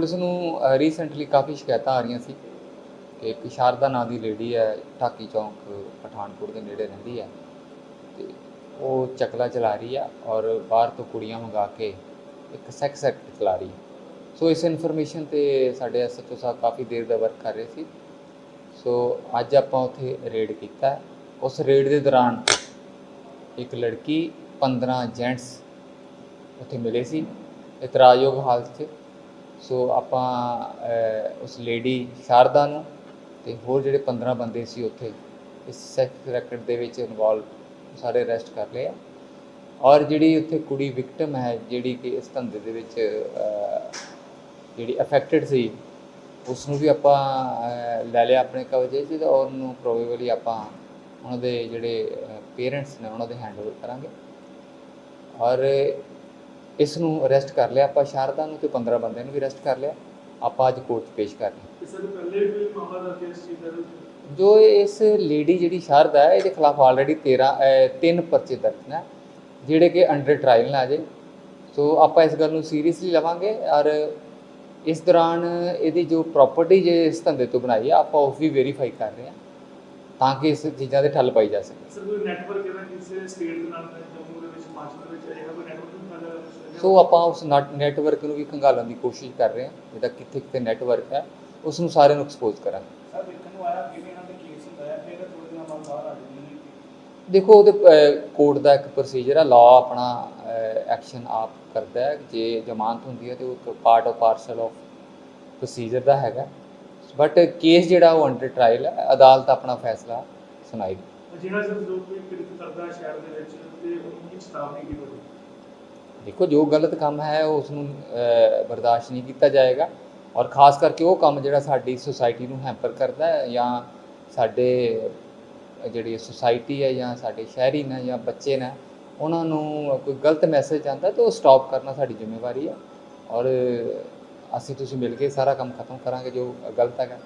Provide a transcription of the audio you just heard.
Police ਨੂੰ recently ਕਾਫੀ ਸ਼ਿਕਾਇਤਾਂ ਆ ਰਹੀਆਂ ਸੀ ਕਿ ਇੱਕ ਸ਼ਾਰਦਾ ਨਾਂ ਦੀ ਲੇਡੀ ਹੈ, ਢਾਕੀ ਚੌਂਕ, ਪਠਾਨਕੋਟ ਦੇ ਨੇੜੇ ਰਹਿੰਦੀ ਹੈ ਤੇ ਉਹ ਚਕਲਾ ਚਲਾ ਰਹੀ ਆ ਔਰ ਬਾਹਰ ਤੋਂ ਕੁੜੀਆਂ ਮੰਗਾ ਕੇ ਇੱਕ ਸੈਕਸ ਐਕਟ ਚਲਾ ਰਹੀ ਹੈ। ਸੋ ਇਸ ਇਨਫੋਰਮੇਸ਼ਨ ਤੇ ਸਾਡੇ ਐਸਐਚਓ ਸਾਹਿਬ ਕਾਫੀ ਦੇਰ ਦਾ ਵਰਕ ਕਰ ਰਹੇ ਸੀ। ਸੋ ਅੱਜ ਆਪਾਂ ਉੱਥੇ ਰੇਡ ਕੀਤਾ। ਉਸ ਰੇਡ ਦੇ ਦੌਰਾਨ ਇੱਕ ਲੜਕੀ 15 ਜੈਂਟਸ ਉੱਥੇ ਮਿਲੇ ਸੀ। ਇਤਰਾਜ਼ਯੋਗ ਹਾਲਤ 'ਚ ਸੋ ਆਪਾਂ ਉਸ ਲੇਡੀ ਸ਼ਾਰਦਾ ਨੂੰ ਤੇ ਹੋਰ ਜਿਹੜੇ 15 ਬੰਦੇ ਸੀ ਉੱਥੇ, ਇਸ ਸੈਕਸ ਰੈਕਟ ਦੇ ਵਿੱਚ ਇਨਵੋਲਵ ਸਾਰੇ ਅਰੈਸਟ ਕਰ ਲਏ ਆ। ਔਰ ਜਿਹੜੀ ਉੱਥੇ ਕੁੜੀ ਵਿਕਟਮ ਹੈ, ਜਿਹੜੀ ਕਿ ਇਸ ਧੰਦੇ ਦੇ ਵਿੱਚ ਜਿਹੜੀ ਅਫੈਕਟਡ ਸੀ ਉਸ ਨੂੰ ਵੀ ਆਪਾਂ ਲੈ ਲਿਆ ਆਪਣੇ ਕਬਜ਼ੇ 'ਚ ਤੇ ਔਰ ਉਹਨੂੰ ਪ੍ਰੋਬੇਬਲੀ ਆਪਾਂ ਉਹਨਾਂ ਦੇ ਜਿਹੜੇ ਪੇਰੈਂਟਸ ਨੇ ਉਹਨਾਂ ਦੇ ਹੈਂਡਓਵਰ ਕਰਾਂਗੇ। ਔਰ ਇਸ ਨੂੰ ਅਰੈਸਟ ਕਰ ਲਿਆ। ਆਪਾਂ ਸ਼ਾਰਦਾ ਨੂੰ ਤੇ 15 ਬੰਦਿਆਂ ਨੂੰ ਵੀ ਅਰੈਸਟ ਕਰ ਲਿਆ। ਆਪਾਂ ਅੱਜ ਕੋਰਟ 'ਚ ਪੇਸ਼ ਕਰ ਰਹੇ ਇਸ ਤੋਂ ਪਹਿਲੇ ਵੀ ਮਾਮਲਾ ਦਰਜ ਇਸ ਚੀਜ਼ ਦਾ? ਜੋ ਇਸ ਲੇਡੀ ਜਿਹੜੀ ਸ਼ਾਰਦਾ ਹੈ ਇਹਦੇ ਖਿਲਾਫ ਆਲਰੇਡੀ 13 ਅਹ, ਤਿੰਨ ਪਰਚੇ ਦਰਜ ਨੇ ਜਿਹੜੇ ਕਿ ਅੰਡਰ ਟ੍ਰਾਇਲ ਨੇ ਅਜੇ। ਸੋ ਆਪਾਂ ਇਸ ਗੱਲ ਨੂੰ ਸੀਰੀਅਸਲੀ ਲਵਾਂਗੇ ਔਰ ਇਸ ਦੌਰਾਨ ਇਹਦੀ ਜੋ ਪ੍ਰਾਪਰਟੀ ਜੇ ਇਸ ਧੰਦੇ ਤੋਂ ਬਣਾਈ ਆ ਆਪਾਂ ਉਹ ਵੀ ਵੈਰੀਫਾਈ ਕਰ ਰਹੇ ਹਾਂ। ਤਾਂ ਕਿ ਇਸ ਚੀਜ਼ਾਂ ਦੇ ਠੱਲ ਪਾਈ ਜਾ ਸਕੇ। ਸਰ ਕੋਈ ਨੈਟਵਰਕ ਇਹਦਾ ਕਿਸੇ ਸਟੇਟ ਦੇ ਨਾਲ ਜੰਮੂ ਦੇ ਵਿੱਚ ਹਿਮਾਚਲ ਦੇ ਵਿੱਚ ਇਹਦਾ ਕੋਈ ਨੈਟਵਰਕ ਨਹੀਂ ਫੈਲਿਆ ਸੋ ਆਪਾਂ ਉਸ ਨੈਟਵਰਕ ਨੂੰ ਵੀ ਖੰਗਾਲਣ ਦੀ ਕੋਸ਼ਿਸ਼ ਕਰ ਰਹੇ ਹਾਂ ਜਿਹਦਾ ਕਿੱਥੇ ਕਿੱਥੇ ਨੈਟਵਰਕ ਹੈ ਉਸ ਨੂੰ ਸਾਰਿਆਂ ਨੂੰ ਐਕਸਪੋਜ਼ ਕਰਾਂਗੇ। ਸਰ ਦੇਖਣ ਨੂੰ ਆਇਆ ਕਿਵੇਂ ਇਹਨਾਂ ਦੇ ਕੇਸ ਹੁੰਦਾ ਹੈ ਫਿਰ ਥੋੜੇ ਦਿਨਾਂ ਬਾਅਦ ਬਾਹਰ ਆ ਜਾਂਦੇ ਨੇ। ਦੇਖੋ ਉਹਦੇ ਕੋਰਟ ਦਾ ਇੱਕ ਪ੍ਰੋਸੀਜਰ ਹੈ ਲਾਅ ਆਪਣਾ ਐਕਸ਼ਨ ਆਪ ਕਰਦਾ ਹੈ। ਜੇ ਜ਼ਮਾਨਤ ਹੁੰਦੀ ਹੈ ਤੇ ਉਹ part of parcel of procedure ਦਾ ਹੈਗਾ। ਬਟ ਕੇਸ ਜਿਹੜਾ ਉਹ ਅੰਡਰ ਟ੍ਰਾਇਲ ਹੈ ਅਦਾਲਤ ਆਪਣਾ ਫੈਸਲਾ ਸੁਣਾਏਗੀ ਜਿਹੜਾ ਸਰ ਜੋ ਕੋਈ ਕਿਰਤ ਕਰਦਾ ਹੈ ਸ਼ਹਿਰ ਦੇ ਵਿੱਚ ਤੇ ਉਹਨੂੰ ਕੀ ਚੇਤਾਵਨੀ ਕੀ ਹੋਵੇ ਦੇਖੋ ਜੋ ਗਲਤ ਕੰਮ ਹੈ ਉਸ ਨੂੰ ਬਰਦਾਸ਼ਤ ਨਹੀਂ ਕੀਤਾ ਜਾਏਗਾ। ਔਰ ਖਾਸ ਕਰਕੇ ਉਹ ਕੰਮ ਜਿਹੜਾ ਸਾਡੀ ਸੁਸਾਇਟੀ ਨੂੰ ਹੈਂਪਰ ਕਰਦਾ ਹੈ ਜਾਂ ਸਾਡੇ ਜਿਹੜੀ ਸੁਸਾਇਟੀ ਹੈ ਜਾਂ ਸਾਡੇ ਸ਼ਹਿਰੀ ਨੇ ਜਾਂ ਬੱਚੇ ਨੇ ਉਹਨਾਂ ਨੂੰ ਕੋਈ ਗਲਤ ਮੈਸੇਜ ਆਉਂਦਾ ਤਾਂ ਉਹ ਸਟਾਪ ਕਰਨਾ ਸਾਡੀ ਜ਼ਿੰਮੇਵਾਰੀ ਹੈ। ਔਰ ਅਸੀਂ ਤੁਸੀਂ ਮਿਲ ਕੇ ਸਾਰਾ ਕੰਮ ਖਤਮ ਕਰਾਂਗੇ ਜੋ ਗਲਤ ਹੈਗਾ।